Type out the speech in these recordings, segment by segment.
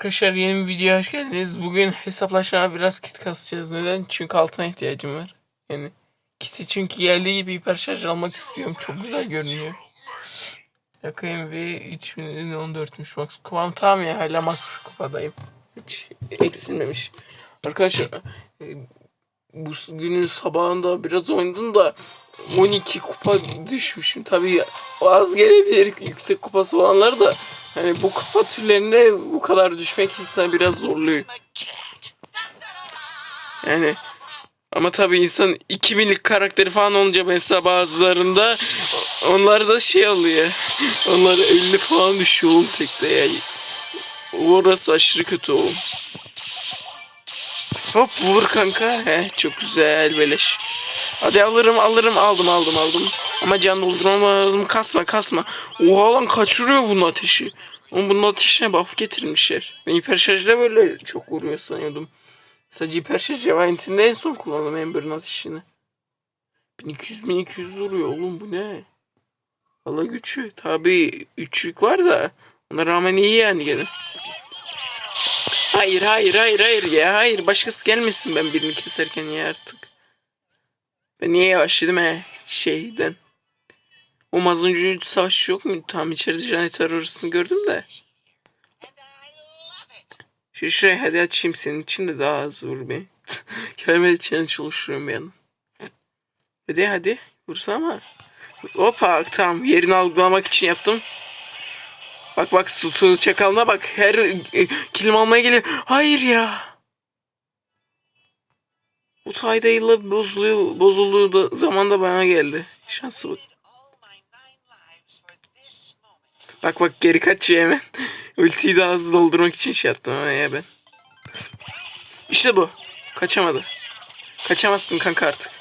Arkadaşlar yeni bir videoya hoş geldiniz. Bugün hesaplaşmaya biraz kit kasacağız. Neden? Çünkü altına ihtiyacım var. Yani kiti çünkü geldiği gibi hiper almak istiyorum. Çok güzel görünüyor. Yakayım ve 3014'müş max kupam. Tamam ya hala max kupadayım. Hiç eksilmemiş. Arkadaşlar e, bu günün sabahında biraz oynadım da 12 kupa düşmüşüm. Tabii az gelebilir yüksek kupası olanlar da hani bu kupa türlerinde bu kadar düşmek insan biraz zorluyor. Yani ama tabii insan 2000'lik karakteri falan olunca mesela bazılarında onlar da şey oluyor. Onlar 50 falan düşüyor oğlum tekte ya. Orası aşırı kötü oğlum. Hop vur kanka. Heh, çok güzel beleş. Hadi alırım alırım aldım aldım aldım. Ama can doldurmam lazım kasma kasma. Oha lan kaçırıyor bunun ateşi. Oğlum bunun ateşine buff getirmişler. Ben hiper şarjda böyle çok vuruyor sanıyordum. Sadece hiper şarj eventinde en son kullandım Ember'ın ateşini. 1200 1200 vuruyor oğlum bu ne? Valla güçlü. Tabi üçlük var da ona rağmen iyi yani gene. Hayır hayır hayır hayır ya hayır başkası gelmesin ben birini keserken ya artık. Ben niye yavaşladım he şeyden. O mazuncu savaş yok mu? Tam içeride jeneratör arasını gördüm de. Şu şuraya hadi açayım senin için de daha hızlı vur be. Kendime challenge oluşturuyorum bir. Hadi hadi vursana. Hoppa tamam yerini algılamak için yaptım. Bak bak sütü çakalına bak her e, kilim almaya geliyor. Hayır ya. Bu taydayla bozuluyor, bozulduğu da zamanda bana geldi. Şansı bak. Bak bak geri kaçıyor hemen. Ultiyi daha hızlı doldurmak için şey yaptım ama ya ben. İşte bu. Kaçamadı. Kaçamazsın kanka artık.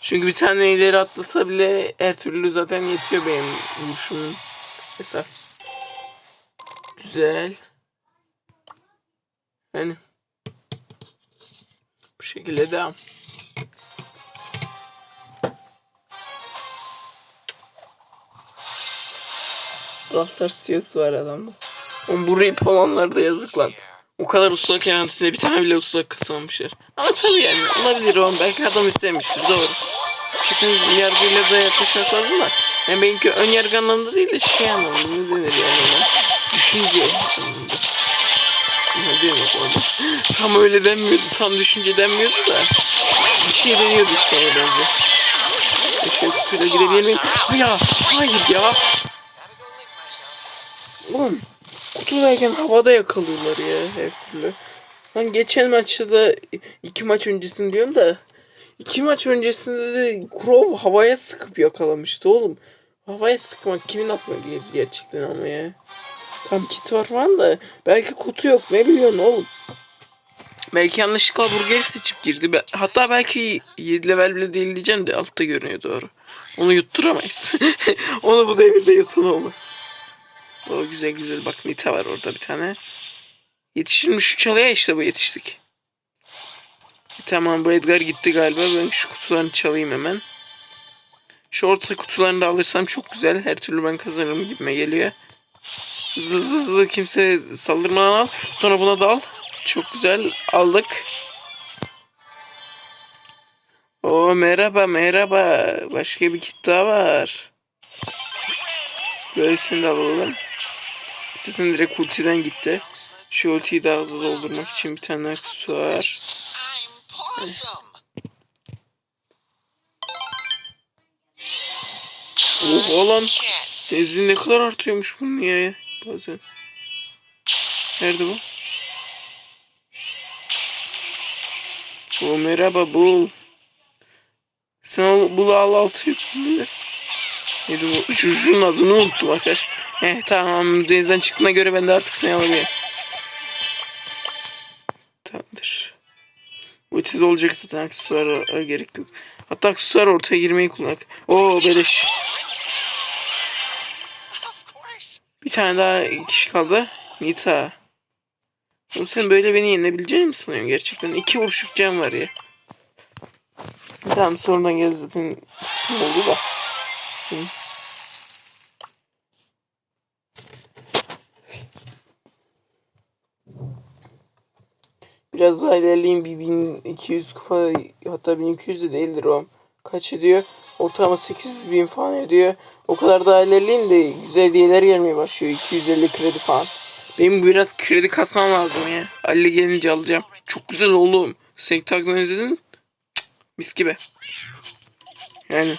Çünkü bir tane ileri atlasa bile her türlü zaten yetiyor benim vuruşumun hesabısı. Güzel. Yani bu şekilde devam. Rastar siyası var adamda. Oğlum bu rip olanlar da yazık lan. O kadar ustalık yanetinde bir tane bile ustalık kasamamışlar. Ama tabii yani olabilir oğlum. Belki adam istemiştir doğru. Çünkü yargıyla da yaklaşmak lazım da. Yani benimki ön yargı anlamında değil de şey anlamında ne denir yani ona. Düşünce anlamında. Ne denir orada? Tam öyle denmiyordu. Tam düşünce denmiyordu da. Bir şey deniyordu işte ona benzer. Şöyle kutuyla girebilir miyim? Ya hayır ya. Oğlum kutudayken havada yakalıyorlar ya her türlü. Lan geçen maçta da iki maç öncesini diyorum da iki maç öncesinde de Crow havaya sıkıp yakalamıştı oğlum. Havaya sıkmak kimin aklına gelir gerçekten ama ya. Tam kit var falan da belki kutu yok ne biliyorsun oğlum. Belki yanlışlıkla burgeri seçip girdi. Hatta belki 7 level bile değil diyeceğim de altta görünüyor doğru. Onu yutturamayız. Onu bu devirde yutun olmaz. O güzel güzel bak Nita var orada bir tane. Yetişilmiş şu çalıya işte bu yetiştik. E, tamam bu Edgar gitti galiba. Ben şu kutularını çalayım hemen. Şu orta kutularını da alırsam çok güzel. Her türlü ben kazanırım gibime geliyor. Hızlı hızlı hızlı kimse saldırmadan al. Sonra buna da al. Çok güzel aldık. O merhaba merhaba. Başka bir kit daha var. Böylesini de alalım. Zaten direkt ultiden gitti. Şu ultiyi daha hızlı doldurmak için bir tane aksesuar. Oha lan. Benzin ne kadar artıyormuş bunun ya bazen. Nerede bu? O merhaba bul. Sen al, bul al altı yüklü. Neydi bu? Şunun adını unuttum arkadaş. Heh tamam denizden çıktığına göre ben de artık seni alabilirim. Tamamdır. Ultiz olacak zaten aksesuara gerek yok. Hatta aksesuar ortaya girmeyi kullanmak. Oo beleş. Bir tane daha kişi kaldı. Nita. Oğlum sen böyle beni yenebileceğini mi sanıyorsun gerçekten? İki vuruşluk can var ya. Tamam sonradan geldi zaten isim oldu da. Hı. Biraz daha ilerleyeyim bir 1200 kupa hatta 1200 de değildir o. Kaç ediyor? Ortalama 800 bin falan ediyor. O kadar daha ilerleyeyim de güzel hediyeler gelmeye başlıyor. 250 kredi falan. Benim biraz kredi kasmam lazım ya. Ali gelince alacağım. Çok güzel oğlum. Snake Tag'dan izledin mi? Mis gibi. Yani.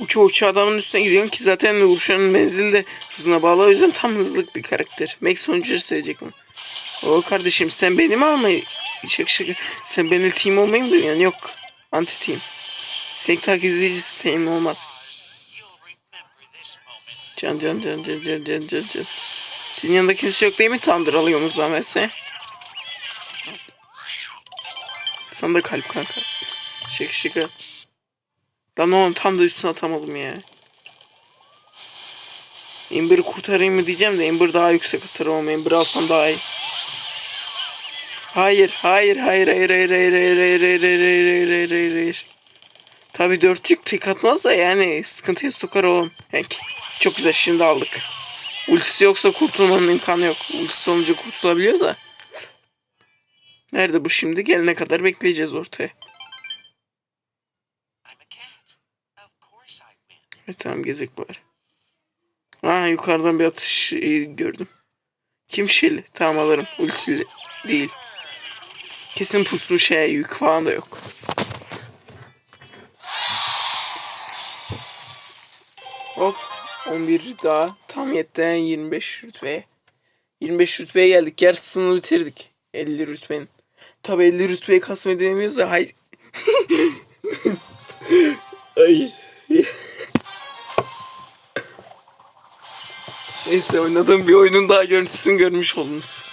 Uça uça adamın üstüne gidiyorsun ki zaten vuruşanın menzili de hızına bağlı. O yüzden tam hızlık bir karakter. Max sonuçları sevecek mi? O kardeşim sen benim almayı şaka şaka. Sen benimle team olmayı mı yani yok. Anti team. Snake Tag izleyicisi senin olmaz. Can can can can can can can can. Senin yanında kimse yok değil mi? Tamamdır alıyorum seni. Sana da kalp kanka. Şaka şaka. Lan oğlum tam da üstüne atamadım ya. Ember'ı kurtarayım mı diyeceğim de Ember daha yüksek hasar olma. Ember alsam daha iyi. Hayır, hayır, hayır, hayır, hayır, hayır, hayır, hayır, hayır, hayır, hayır, hayır, hayır, hayır, hayır. Tabi dörtlük tek atmaz da yani sıkıntıya sokar oğlum. Yani çok güzel şimdi aldık. Ultisi yoksa kurtulmanın imkanı yok. Ultisi olunca kurtulabiliyor da. Nerede bu şimdi? Gelene kadar bekleyeceğiz ortaya. Evet tamam gezek var. Ha yukarıdan bir atış e, gördüm. Kim Shelly? Tamam alırım. Ultili değil. Kesin puslu şey yük falan da yok. Hop 11 daha tam yetten 25 rütbeye. 25 rütbeye geldik. Yarısını bitirdik. 50 rütbenin. Tabi 50 rütbeyi kasmayı denemiyoruz da hay. Ay. Neyse oynadığım bir oyunun daha görüntüsünü görmüş oldunuz.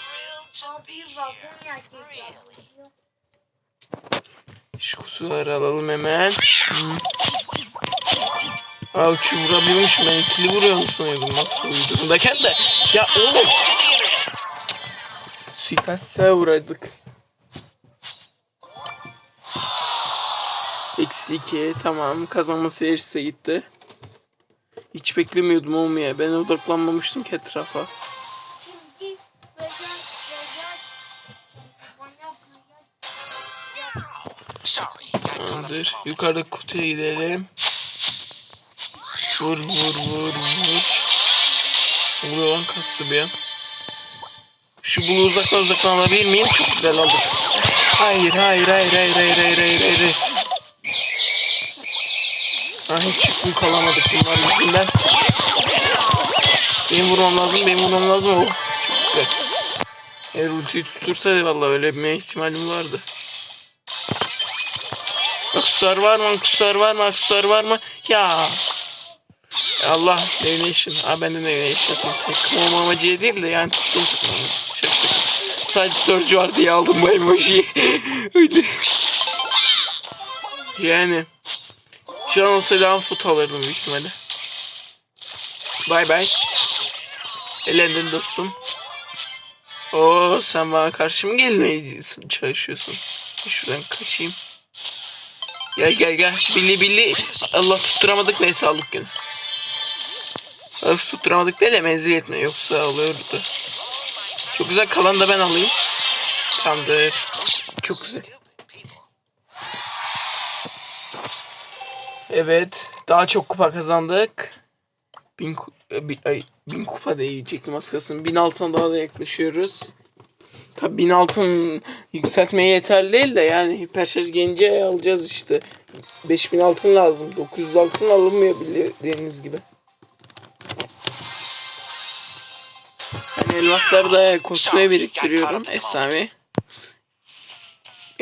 Şu kutuları alalım hemen. Aa uçu vurabiliyormuşum ben ikili vuruyorum sanıyordum Max bu durumdayken de. Ya oğlum. Suikast'e vuraydık. Eksi 2 tamam kazanma seyircisi gitti. Hiç beklemiyordum oğlum ya. Ben odaklanmamıştım ki etrafa. Tamamdır. moment. Yukarıdaki kutuya gidelim. Vur vur vur vur. Vuruyor lan kastı bir an. Şu bulu uzaktan uzaktan alabilir miyim? Çok güzel aldık. Hayır hayır hayır hayır hayır hayır hayır hayır. Ha hiç yük alamadık bunlar yüzünden. Benim vurmam lazım, benim vurmam lazım. Oh, çok güzel. Eğer ultiyi tutursa vallahi öyle bir ihtimalim vardı. Aksesuar var mı? Aksesuar var mı? Aksesuar var mı? Ya. Allah Navigation. Aa ben de Navigation atayım. Tek amacıya değil de yani tuttum tutmam. Şaka şaka. Sadece Surge var diye aldım bu emojiyi. Yani. Şu an olsaydı foot alırdım büyük ihtimalle. Bay bay. Elendin dostum. Oo sen bana karşı mı gelmeye çalışıyorsun? Şuradan kaçayım. Gel gel gel. Billi billi. Allah tutturamadık neyse aldık gene. Öf tutturamadık değil de menzil yetmiyor. Yoksa alıyordu. Çok güzel kalan da ben alayım. Tamamdır. Çok güzel. Evet. Daha çok kupa kazandık. Bin, e, bi- ay, bin kupa da yiyecektim az kalsın. Bin altına daha da yaklaşıyoruz. Tabi 1000 altın yükseltmeye yeterli değil de yani hiperşarj gelince alacağız işte. 5000 altın lazım. 900 altın alınmıyor bildiğiniz gibi. Yani elmasları da kostüme biriktiriyorum. Efsane.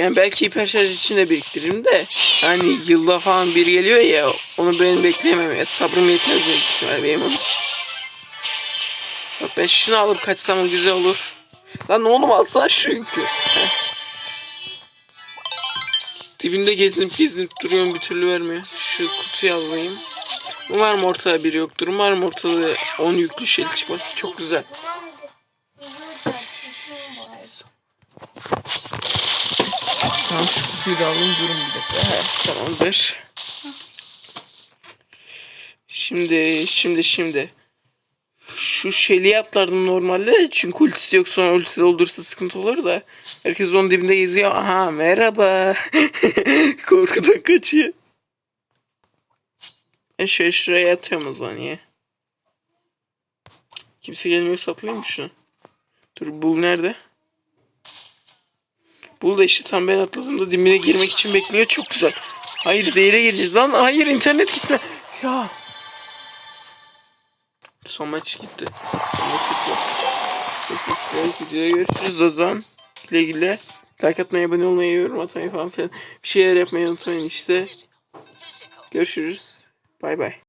Yani belki hiperşarj için de biriktiririm de hani yılda falan bir geliyor ya onu ben bekleyemem ya sabrım yetmez büyük ihtimal benim onu. Bak ben şunu alıp kaçsam güzel olur. Lan oğlum alsana çünkü. Dibinde gezinip gezinip duruyorum bir türlü vermiyor. Şu kutuyu alayım. Umarım ortada biri yoktur. Umarım ortada 10 yüklü şey çıkması çok güzel. Buna mı gidiyor? Kutuyu da alayım durun bir dakika. He, tamamdır. Şimdi şimdi şimdi. Şu şeliğe atlardım normalde. Çünkü ultisi yok sonra ultisi doldursa sıkıntı olur da. Herkes onun dibinde geziyor. Aha merhaba. Korkudan kaçıyor. Ben şöyle şuraya atıyorum o zaman ya. Kimse gelmiyorsa atlayayım mı şunu? Dur bul nerede? Da işte tam ben atladığımda dibine girmek için bekliyor. Çok güzel. Hayır zehire gireceğiz lan. Hayır internet gitme. Ya. Son maç gitti. Son videoda görüşürüz o zaman. Güle güle. Like atmayı, abone olmayı, yorum atmayı falan filan. Bir şeyler yapmayı unutmayın işte. Görüşürüz. Bay bay.